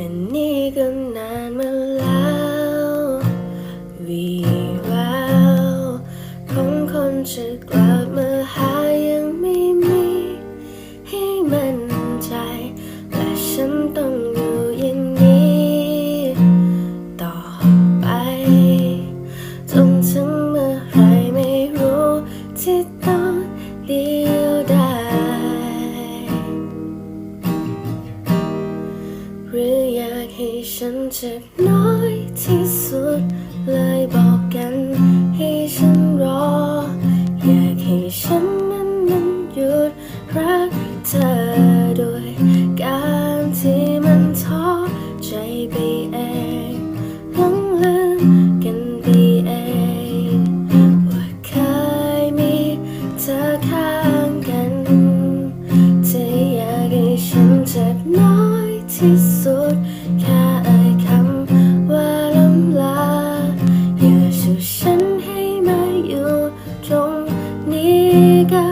ต่นี่ก็นานมาแล้ววีแววของคนจะกลับมาหาากให้ฉันเจ็บน้อยที่สุด เลยบอกกันให้ฉันรอ อยากให้ฉันนั้นนั้นหยุดรักเธอด้วยการที่มันท้อใจไปเองหลงลืมกันไปเองว่าเคยมีเธอข้างกันที่อยากให้ฉันเจ็บน้อย ที่สุด แค่ไอ่คำว่าล้ำลา อย่าช่วฉันให้มาอยู่ตรงนี้กัน